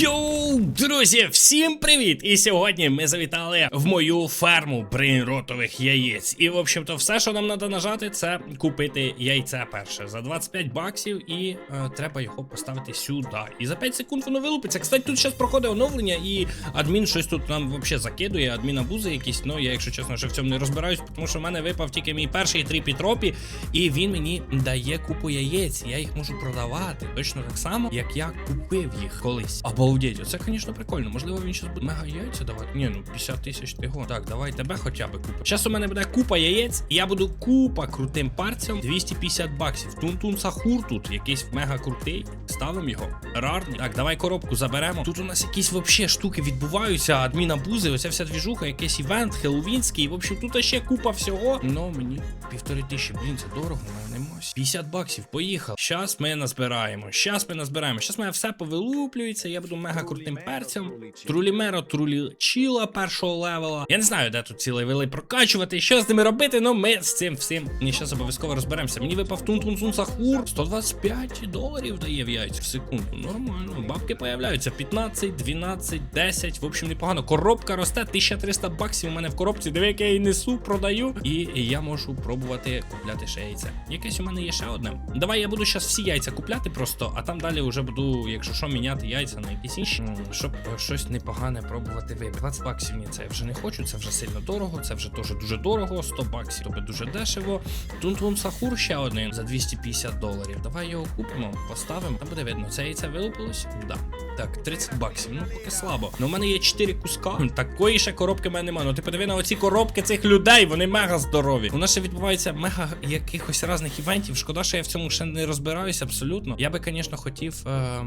Йоу, друзі, всім привіт! І сьогодні ми завітали в мою ферму брейнротових яєць. І, в общем-то, все, що нам треба нажати, це купити яйце перше за 25 баксів, і е, треба його поставити сюди. І за 5 секунд воно вилупиться. Кстати, тут зараз проходить оновлення, і адмін щось тут нам взагалі закидує, адмін абузи якісь. Ну я, якщо чесно, ще в цьому не розбираюсь, тому що в мене випав тільки мій перший тріпі тропі, і він мені дає купу яєць. Я їх можу продавати точно так само, як я купив їх колись. Обалдеть, оце, звісно, прикольно. Можливо, він зараз буде мега яйця давати. Ні, ну 50 тисяч тихо. Так, давай тебе хоча б купа. Зараз у мене буде купа яєць, і я буду купа крутим парцем 250 баксів. Тун-тун сахур тут, якийсь мега крутий. Ставимо його. Рарний. Так, давай коробку заберемо. Тут у нас якісь вообще штуки відбуваються. Адміна бузи, оця вся двіжуха, якийсь івент, хеллоуінський. В общем, тут ще купа всього. Ну, мені півтори тисячі, блін, це дорого, в мене немає. 50 баксів, поїхав. Щас ми назбираємо. Щас ми назбираємо. Щас мене все повилуплюється. Я буду мега крутим перцем. Трулімеро, трулічіла першого левела. Я не знаю, де тут ці левели прокачувати, що з ними робити, ну ми з цим всім. Ні, щас обов'язково розберемося. Мені випав тун-тун-тун сахур. 125 доларів дає в яйця в секунду. Нормально. Бабки появляються. 15, 12, 10. В общем, непогано. Коробка росте, 1300 баксів у мене в коробці. Диви, як я її несу, продаю. І я можу пробувати купляти ще яйця. Якесь у мене є ще одне. Давай я буду зараз всі яйця купляти просто, а там далі вже буду, якщо що, міняти яйця на якісь інші, щоб е, щось непогане пробувати вибити. 20 баксів ні, це я вже не хочу, це вже сильно дорого, це вже теж дуже дорого. 100 баксів, тобто дуже дешево. Тун-тун сахур ще один за 250 доларів. Давай його купимо, поставимо. Там буде видно, це яйце вилупилось? Да. Так, 30 баксів. Ну поки слабо. Ну, у мене є 4 куска. Такої ще коробки в мене немає. Ну ти подиви на оці коробки цих людей, вони мега здорові. У нас ще відбувається мега якихось різних івентів. Шкода, що я в цьому ще не розбираюся абсолютно. Я би, звісно, хотів е,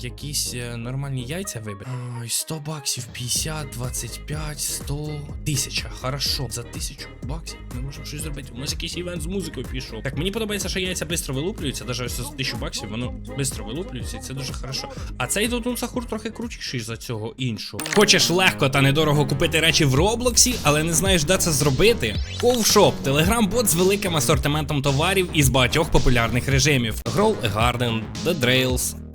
якісь е, нормальні яйця вибити. Ой, 100 баксів, 50, 25, 100, 1000. Хорошо. За 1000 баксів ми можемо щось зробити. У нас якийсь івент з музикою пішов. Так, мені подобається, що яйця швидко вилуплюються. Навіть ось за 1000 баксів воно швидко вилуплюється, і це дуже хорошо. А цей Дотун Сахур трохи крутіший за цього іншого. Хочеш легко та недорого купити речі в Роблоксі, але не знаєш, де це зробити? Ковшоп телеграм-бот з великим асортиментом товарів із багатьох популярних режимів: Grow Garden, The Drails,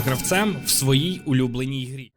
гравцем в своїй улюбленій грі.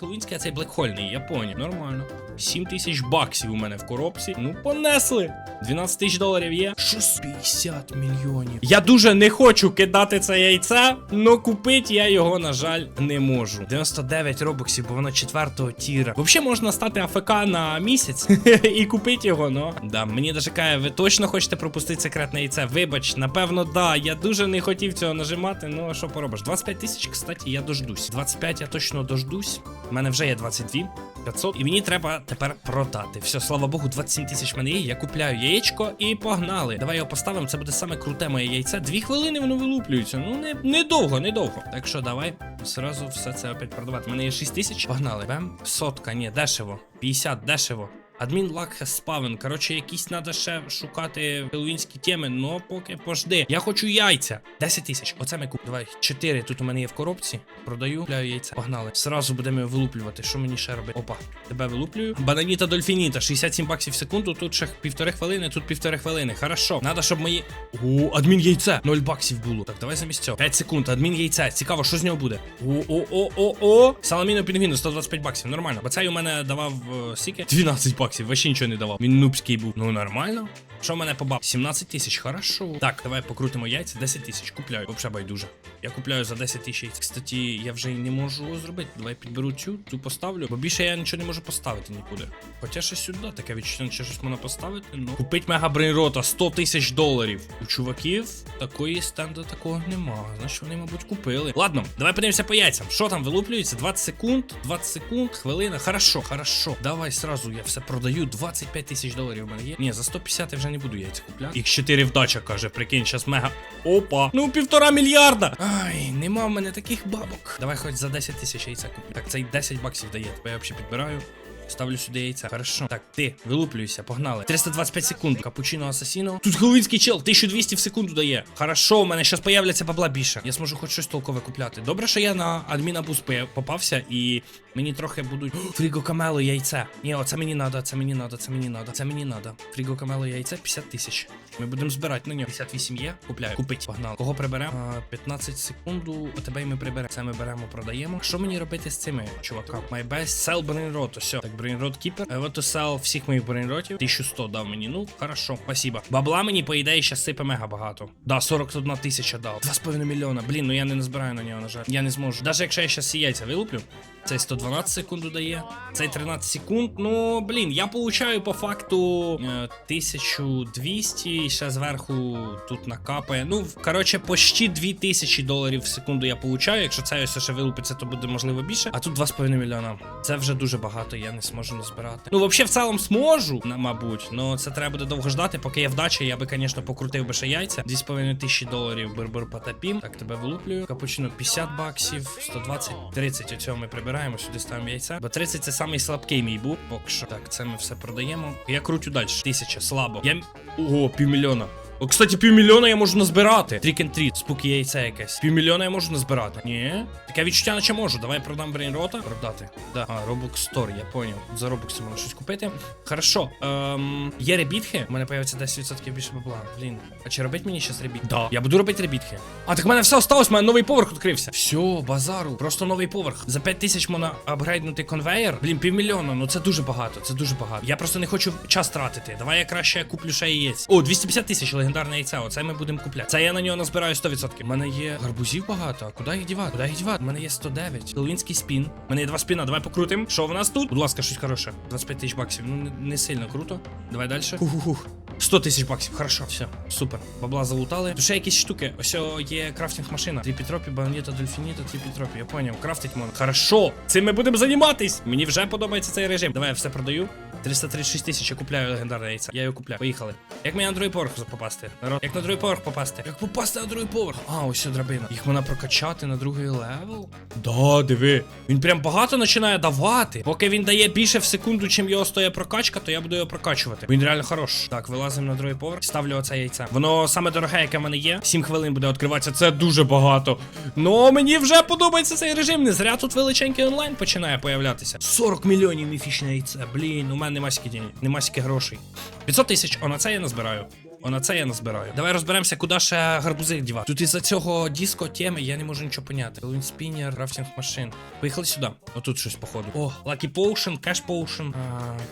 Хеллоуінський, а цей блекхольний, я. Нормально. 7 тисяч баксів у мене в коробці. Ну, понесли. 12 тисяч доларів є. 650 мільйонів. Я дуже не хочу кидати це яйце, но купити я його, на жаль, не можу. 99 робоксів, бо воно четвертого тіра. Взагалі можна стати АФК на місяць і купити його, но. Да, мені даже каже, ви точно хочете пропустити секретне яйце? Вибач, напевно, да. Я дуже не хотів цього нажимати, ну а що поробиш? 25 тисяч, кстати, я дождусь. 25 я точно дождусь. У мене вже є 22. 500, і мені треба тепер продати. Все, слава Богу, 27 тисяч мене є. Я купляю яєчко і погнали. Давай його поставимо. Це буде саме круте моє яйце. Дві хвилини воно вилуплюється. Ну не, недовго, недовго. не довго. Так що давай зразу все це опять продавати. У мене є 6 тисяч. Погнали. Бем. Сотка, ні, дешево. 50, дешево. Адмін лак спавен. Коротше, якісь треба ще шукати хеллоуінські теми, но поки пожди. Я хочу яйця. 10 тисяч. Оце ми купимо. Давай. 4 тут у мене є в коробці. Продаю, купляю яйця. Погнали. Сразу будемо вилуплювати. Що мені ще робити? Опа. Тебе вилуплюю. Бананіта дольфініта. 67 баксів в секунду. Тут ще півтори хвилини, тут півтори хвилини. Хорошо. Надо, щоб мої. О, адмін яйце. 0 баксів було. Так, давай замість цього. 5 секунд. Адмін яйце. Цікаво, що з нього буде. О-о-о-о-о. Саламіно пінгвіну, 125 баксів. Нормально. Бо цей у мене давав е, скільки? 12 баксів. Вообще нічого не давав. Він нубський був. Ну нормально. Що в мене побав? 17 тисяч, хорошо. Так, давай покрутимо яйця, 10 тисяч. Купляю. Вообще байдуже. Я купляю за 10 тисяч яйць. Кстати, я вже й не можу зробити. Давай підберу цю, цю поставлю. Бо більше я нічого не можу поставити нікуди. Хоча ще сюди таке відчуття, що щось можна поставити. Ну. Купить мега брейнрота 100 тисяч доларів. У чуваків такої стенду такого нема. Значить, вони, мабуть, купили. Ладно, давай подивимося по яйцям. Що там вилуплюється? 20 секунд, 20 секунд, хвилина. Хорошо, хорошо. Давай сразу я все продаю. 25 тисяч доларів у мене є. Ні, за 150 я вже вже не буду яйця купляти. Х4 вдача, каже, прикинь, щас мега. Опа! Ну півтора мільярда! Ай, нема в мене таких бабок. Давай хоч за 10 тисяч яйця куплю. Так, цей 10 баксів дає. Тебе я взагалі підбираю. Ставлю сюди яйця. Хорошо. Так, ти, вилуплюйся, погнали. 325 секунд. Капучино асасіно. Тут головинський чел, 1200 в секунду дає. Хорошо, у мене зараз появляться бабла більше. Я зможу хоч щось толкове купляти. Добре, що я на адміна буст попався і мені трохи будуть. Фріго камело, яйце. Ні, оце мені надо, це мені надо, це мені надо, це мені надо. Фріго камело, яйце 50 тисяч. Ми будемо збирати на нього. 58 є. Купляю. Купить. Погнали. Кого приберемо? 15 секунду. Тебе і ми приберемо. Це ми беремо, продаємо. Що мені робити з цими чуваками? My best sell brain Все. Так, keeper. I want to sell всіх моїх брейнротів. 1100 дав мені. Ну, хорошо, спасибо. Бабла мені, по ідеї, ще сипе мега багато. Да, 41 тисяча дав. 2,5 мільйона. Блін, ну я не назбираю на нього, на жаль. Я не зможу. Даже якщо я зараз яйця вилуплю. Цей 112 секунд дає. Цей 13 секунд. Ну, блін, я получаю по факту е, 1200 і ще зверху тут накапає. Ну, коротше, почти 2000 доларів в секунду я получаю. Якщо це ось ще вилупиться, то буде можливо більше. А тут 2,5 мільйона. Це вже дуже багато, я не зможу назбирати. Ну, взагалі, в цілому зможу, мабуть. Ну, це треба буде довго ждати. Поки є вдача, я би, звісно, покрутив би ще яйця. 2,5 тисячі доларів бербер потапім. Так, тебе вилуплюю. Капучино 50 баксів, 120, 30. Оцього ми прибираємо, сюди ставимо яйця. Бо 30 це самий слабкий мій був. Поки що. Так, це ми все продаємо. Я крутю далі. Тисяча, слабо. Я. Ого, півмільйона. О, кстати, півмільйона я можу назбирати. Трік and тріт, спуки яйця якесь. Півмільйона я можу назбирати. Ні. Таке відчуття наче можу. Давай продам брейнрота. Продати. Да. А, Robux Store, я поняв. За Robux можна щось купити. Хорошо. Ем, є ребітхи. У мене появиться 10% більше бабла. Блін. А чи робить мені щас ребіт? Да. Я буду робити ребітхи. А так в мене все осталось, в мене новий поверх відкрився. Все, базару. Просто новий поверх. За 5 тисяч можна апгрейднути конвейер. Блін, півмільйона. Ну це дуже багато. Це дуже багато. Я просто не хочу час тратити. Давай я краще куплю ще яєць. О, 250 тисяч легендарне яйце. Оце ми будемо купляти. Це я на нього назбираю 100%. У мене є гарбузів багато. А куди їх дівати? Куди їх дівати? У мене є 109. Хеллоуінський спін. У мене є два спіна. Давай покрутим. Що в нас тут? Будь ласка, щось хороше. 25 тисяч баксів. Ну не, не сильно круто. Давай далі. Хух-хух. 100 тисяч баксів, хорошо, все, супер. Бабла залутали. Тут ще якісь штуки. Ось є крафтинг машина. Тріпітропі, баніта, дельфініта, тріпітропі. Я поняв, крафтить можна. Хорошо. Цим ми будемо займатись. Мені вже подобається цей режим. Давай я все продаю. 336 тисяч, я купляю легендарне яйця. Я його купляю. Поїхали. Як мені на другий поверх попасти? Як на другий поверх попасти? Як попасти на другий поверх? А, ось ця драбина. Їх можна прокачати на другий левел? Да, диви. Він прям багато починає давати. Поки він дає більше в секунду, чим його стоїть прокачка, то я буду його прокачувати. Він реально хорош. Так, вилазимо на другий поверх. Ставлю оце яйце. Воно саме дороге, яке в мене є. 7 хвилин буде відкриватися. Це дуже багато. Ну мені вже подобається цей режим. Не зря тут величенький онлайн починає появлятися. 40 мільйонів міфічне яйце. Блін, у мене нема скільки денег, нема скільки грошей. 500 тисяч, о, на це я назбираю. О, на це я назбираю. Давай розберемося, куди ще гарбузи дівати. Тут із-за цього диско теми я не можу нічого поняти. Лун спінер, крафтинг машин. Поїхали сюди. Отут щось походу. О, Lucky Potion, Cash Potion,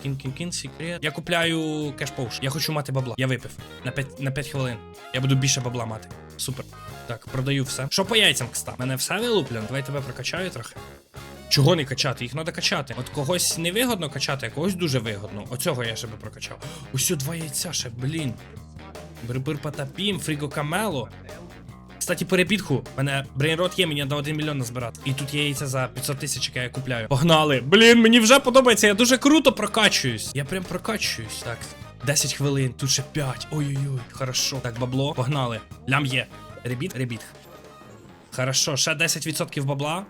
Кін Кін Кін, секрет. Я купляю Cash Potion. Я хочу мати бабла. Я випив. На 5, на 5 хвилин. Я буду більше бабла мати. Супер. Так, продаю все. Що по яйцям, кста? Мене все вилуплено. Давай тебе прокачаю трохи. Чого не качати? Їх треба качати. От когось невигодно качати, а когось дуже вигодно. Оцього я ще би прокачав. Ось два яйця ще, блін. Бербир Потапім, Фріго Камело. Кстати, перепідку, мене брейнрот є, мені на 1 мільйон назбирати. І тут є яйця за 500 тисяч, яке я купляю. Погнали! Блін, мені вже подобається, я дуже круто прокачуюсь. Я прям прокачуюсь. Так, 10 хвилин, тут ще 5. Ой-ой-ой, хорошо. Так, бабло, погнали. Лям є. Ребіт, ребіт. Хорошо, ще 10% бабла.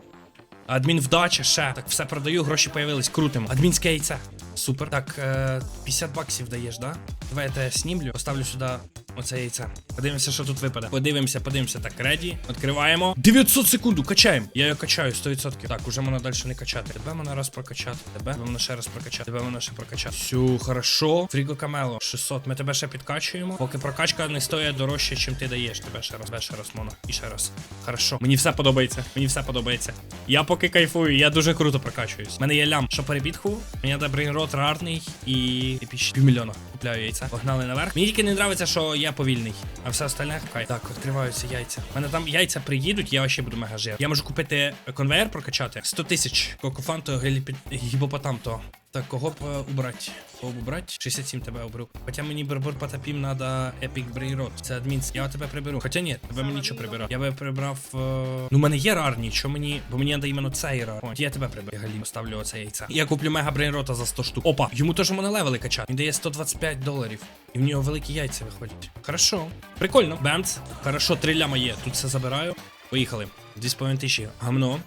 Адмін вдача, ще. Так, все продаю, гроші появились, крутимо. Адмінське яйце. Супер. Так, е, 50 баксів даєш, да? Давай я тебе снімлю, поставлю сюди оце яйце. Подивимося, що тут випаде. Подивимося, подивимося. Так, реді. Відкриваємо. 900 секунду, качаємо. Я його качаю 100%. Так, уже можна далі не качати. Тебе можна раз прокачати. Тебе можна ще раз прокачати. Тебе можна ще прокачати. Все, хорошо. Фріго Камело, 600. Ми тебе ще підкачуємо. Поки прокачка не стоїть дорожче, чим ти даєш. Тебе ще раз, тебе ще раз можна. І ще раз. Хорошо. Мені все подобається. Мені все подобається. Я поки кайфую, я дуже круто прокачуюсь. У мене є лям, що перебітку. Мені треба брейнрот рарний і епічний. Півмільйона. Купляю яйця. Погнали наверх. Мені тільки не подобається, що я повільний. А все остальне хай. Так, відкриваються яйця. У мене там яйця приїдуть, я ще буду мега жир. Я можу купити конвейер прокачати. 100 тисяч. Кокофанто, гіпопотамто. Так, кого б е, убрати? Кого б убрати? 67 тебе оберу. Хоча мені Бербер Потапім надо Epic Брейрот. Це адмін. Я тебе приберу. Хоча ні, тебе мені що прибирав. Я би прибрав. е, Ну, в мене є рарні, що мені. Бо мені треба іменно цей рар. О, я тебе приберу. Я галім ставлю оце яйце. Я куплю мега брейнрота за 100 штук. Опа, йому теж мене левели качати. Він дає 125 доларів. І в нього великі яйця виходять. Хорошо. Прикольно. Бемц. Хорошо, три ляма є. Тут все забираю. Поїхали. 2,5 тисячі. Гамно.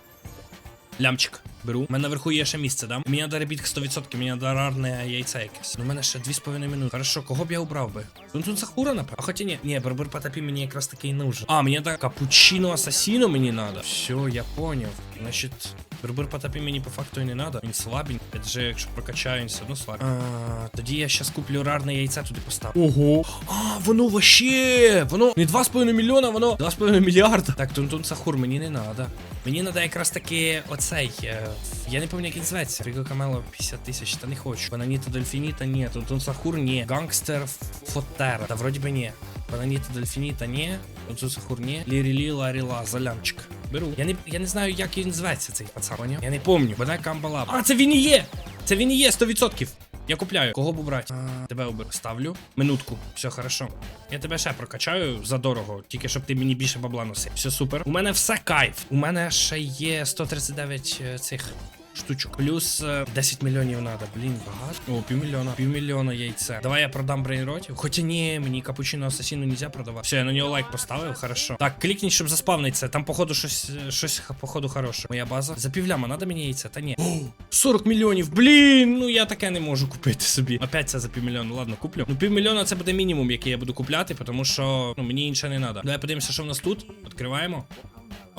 Лямчик. Беру. У мене наверху є ще місце, да? Мені треба ребітка 100%, мені треба рарне яйце якесь. Ну, у мене ще 2,5 минути. Хорошо, кого б я убрав би? Ну тут Сахура, напевно. А хоча ні, ні, Барбар Потапі мені якраз таки і нужен. А, мені так капучино асасіно мені треба. Все, я поняв. Значить, Барбар Потапі мені по факту і не треба. Він слабенький. Адже якщо прокачаю, він все одно слабий. А, тоді я щас куплю рарне яйце туди поставлю. Ого. А, воно вообще. Воно не 2,5 мільйона, воно 2,5 мільярда. Так, Тунтун Сахур мені не треба. Мені треба якраз таки оцей. е, Я не пам'ятаю, як він зветься. Фіго Камело 50 тисяч, та не хочу. Бананіта Дельфініта ні. Тунтун Сахур ні. Гангстер Фотера. Та вроді би ні. Бананіта Дельфініта ні. Тунтун Сахур ні. Лірілі Ларіла Залямчик. Беру. Я не, я не знаю, як він зветься, цей пацан. Я не помню. Мене Камбала. А, це він і є! Це він і є, 100%. Я купляю. Кого б убрати? Тебе оберу. Ставлю. Минутку. Все хорошо. Я тебе ще прокачаю за дорого, тільки щоб ти мені більше бабла носив. Все супер. У мене все кайф. У мене ще є 139 е, цих. Штучок. Плюс е, 10 мільйонів надо. Блін, багато. О, півмільйона. Півмільйона яйце. Давай я продам брейнротів. Хоча ні, мені капучино асасіну нельзя продавати. Все, я на нього лайк поставив, хорошо. Так, клікніть, щоб заспавниться. Там, походу, щось, е, щось походу, хороше. Моя база. За півляма надо мені яйця? Та ні. О, 40 мільйонів. Блін, ну я таке не можу купити собі. Опять це за півмільйона. Ладно, куплю. Ну, півмільйона це буде мінімум, який я буду купляти, тому що ну, мені інше не треба. Давай подивимося, що в нас тут. Відкриваємо.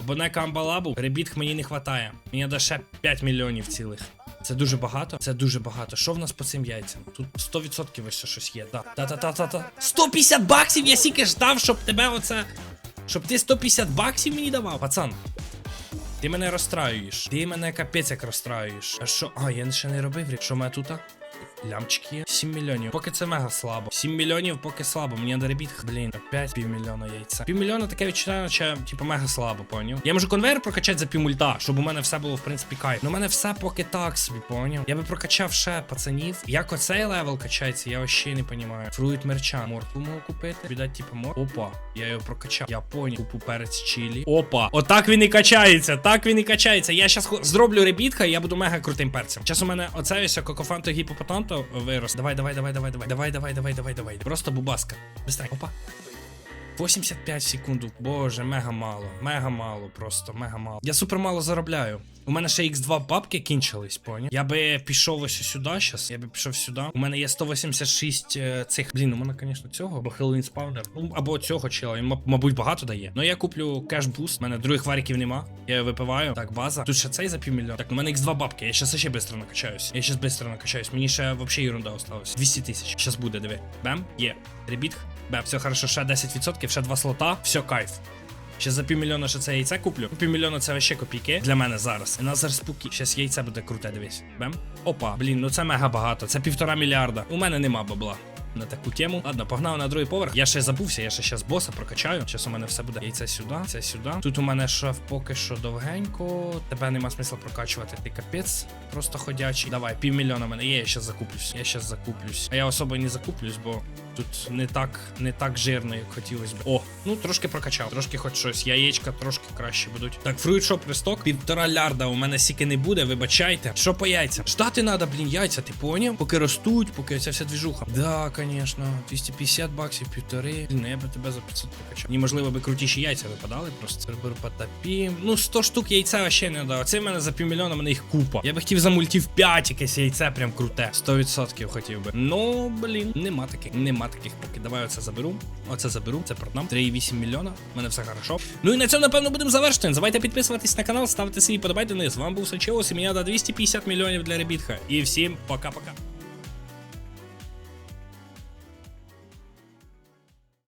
Абоне камбалабу, ребітк мені не вистачає. Мені треба ще 5 мільйонів цілих. Це дуже багато. Це дуже багато. Що в нас по цим яйцям? Тут 100% ось щось є. Да. Та-та-та-та-та. 150 баксів! Я сіки ждав, щоб тебе оце. Щоб ти 150 баксів мені давав, пацан. Ти мене розстраюєш. Ти мене капець як розстраюєш. А що? А, я ще не робив. рік. Що мене тут? Лямчики 7 мільйонів. Поки це мега слабо. 7 мільйонів, поки слабо. Мені треба ребіт. Блін, опять півмільйона яйця. Півмільйона таке відчуття, наче, типу, мега слабо, поняв? Я можу конвейер прокачати за півмульта, щоб у мене все було, в принципі, кайф. Ну, у мене все поки так собі, поняв? Я би прокачав ще пацанів. Як оцей левел качається, я вообще не розумію. Фруїт мерча. Моркву можу купити. Віддати, типу, мор. Опа, я його прокачав. Я поняв. Купу перець чилі. Опа. Отак він і качається. Так він і качається. Я щас зроблю ребітка, і я буду мега крутим перцем. Час у мене оце ось кокофанто гіпопотанто вирос. Давай, давай, давай, давай, давай. Давай, давай, давай, давай, давай. Просто бубаска. Быстрей. Опа. 85 секунд. Боже, мега мало. Мега мало, просто мега мало. Я супер мало заробляю. У мене ще X2 бабки кінчились, поняв? Я би пішов ось сюди щас. Я би пішов сюди. У мене є 186 е, цих. Блін, у мене, звісно, цього, або Halloween спавнер. Ну, або цього чела. Він, мабуть, багато дає. Ну я куплю кеш буст. У мене других варіків нема. Я випиваю. Так, база. Тут ще цей за півмільйона. Так, у мене X2 бабки. Я щас ще швидко накачаюсь. Я щас швидко накачаюсь. Мені ще взагалі ерунда осталась. 200 тисяч. Щас буде, диви. Бем, є. Ребіт. Бем, все хорошо, ще 10%, ще два слота. Все, кайф. Ще за півмільйона ще це яйце куплю. Півмільйона це ще копійки для мене зараз. І нас зараз спуки. Щас яйце буде круте, дивись. Бем. Опа, блін, ну це мега багато. Це півтора мільярда. У мене нема бабла. На таку тему. Ладно, погнав на другий поверх. Я ще забувся, я ще щас боса прокачаю. Щас у мене все буде. Яйце сюди, це сюди. Тут у мене шеф поки що довгенько. Тебе нема смисла прокачувати. Ти капець просто ходячий. Давай, півмільйона мене є, я щас закуплюсь. Я щас закуплюсь. А я особо не закуплюсь, бо тут не так, не так жирно, як хотілося б. О, ну трошки прокачав, трошки хоч щось. Яєчка трошки краще будуть. Так, фруїт-шоп ресток. Півтора лярда у мене сіки не буде, вибачайте. Що по яйцям? Ждати треба, блін, яйця, ти поняв? Поки ростуть, поки ця вся двіжуха. Да, звісно. 250 баксів, півтори. Блін, я би тебе за 500 прокачав. Ні, можливо, би крутіші яйця випадали просто. Сербер потапім. Ну, 100 штук яйця вообще не дав. Це в мене за півмільйона, мене їх купа. Я би хотів за мультів 5 якесь яйце, прям круте. 100% хотів би. Ну, блін, нема таких. Нема таких поки. Давай оце заберу. Оце заберу, це продам. 3,8 мільйона. У мене все хорошо. Ну і на цьому, напевно, будемо завершити. Не забувайте підписуватись на канал, ставити свої подобайки вниз. З вами був Сачеус і мене до 250 мільйонів для ребітха. І всім пока-пока.